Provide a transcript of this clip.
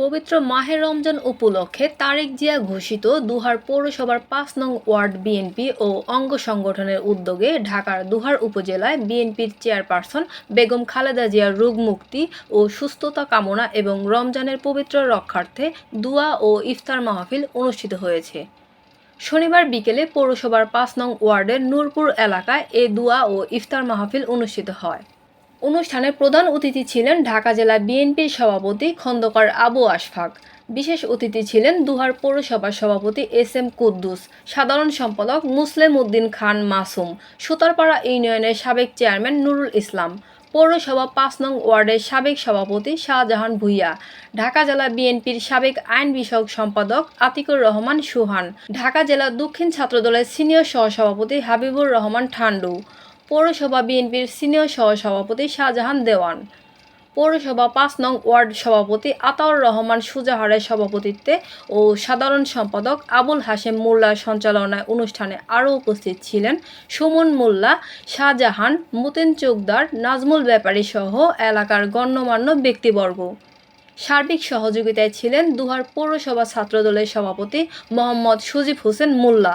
পবিত্র মাহের রমজান উপলক্ষে তারেক জিয়া ঘোষিত দুহার পৌরসভার পাঁচ নং ওয়ার্ড বিএনপি ও অঙ্গ সংগঠনের উদ্যোগে ঢাকার দুহার উপজেলায় বিএনপির চেয়ারপারসন বেগম খালেদা জিয়ার রোগ মুক্তি ও সুস্থতা কামনা এবং রমজানের পবিত্র রক্ষার্থে দুয়া ও ইফতার মাহফিল অনুষ্ঠিত হয়েছে। শনিবার বিকেলে পৌরসভার পাঁচ নং ওয়ার্ডের নূরপুর এলাকায় এ দুয়া ও ইফতার মাহফিল অনুষ্ঠিত হয়। অনুষ্ঠানে প্রধান অতিথি ছিলেন ঢাকা জেলা বিএনপির সভাপতি খন্দকার আবু আশফাক। বিশেষ অতিথি ছিলেন দুহার পৌরসভার সভাপতি এস এম কুদ্দুস, সাধারণ সম্পাদক মুসলিম উদ্দিন খান মাসুম, সুতারপাড়া ইউনিয়নের সাবেক চেয়ারম্যান নুরুল ইসলাম, পৌরসভা পাঁচ নং ওয়ার্ডের সাবেক সভাপতি শাহজাহান ভুইয়া, ঢাকা জেলা বিএনপির সাবেক আইন বিষয়ক সম্পাদক আতিকুর রহমান সুহান, ঢাকা জেলা দক্ষিণ ছাত্রদলের সিনিয়র সহসভাপতি হাবিবুর রহমান ঠান্ডু। পৌরসভা বিএনপির সিনিয়র সহসভাপতি শাহজাহান দেওয়ান। পৌরসভা পাঁচ নং ওয়ার্ড সভাপতি আতাউর রহমান সুজাহারের সভাপতিত্বে ও সাধারণ সম্পাদক আবুল হাশেম মোল্লার সঞ্চালনায় অনুষ্ঠানে আরও উপস্থিত ছিলেন সুমন মোল্লা, শাহজাহান, মতিন চোকদার, নাজমুল ব্যাপারী সহ এলাকার গণ্যমান্য ব্যক্তিবর্গ। সার্বিক সহযোগিতায় ছিলেন দুহার পৌরসভা ছাত্রদলের সভাপতি মোহাম্মদ সুজিব হোসেন মোল্লা।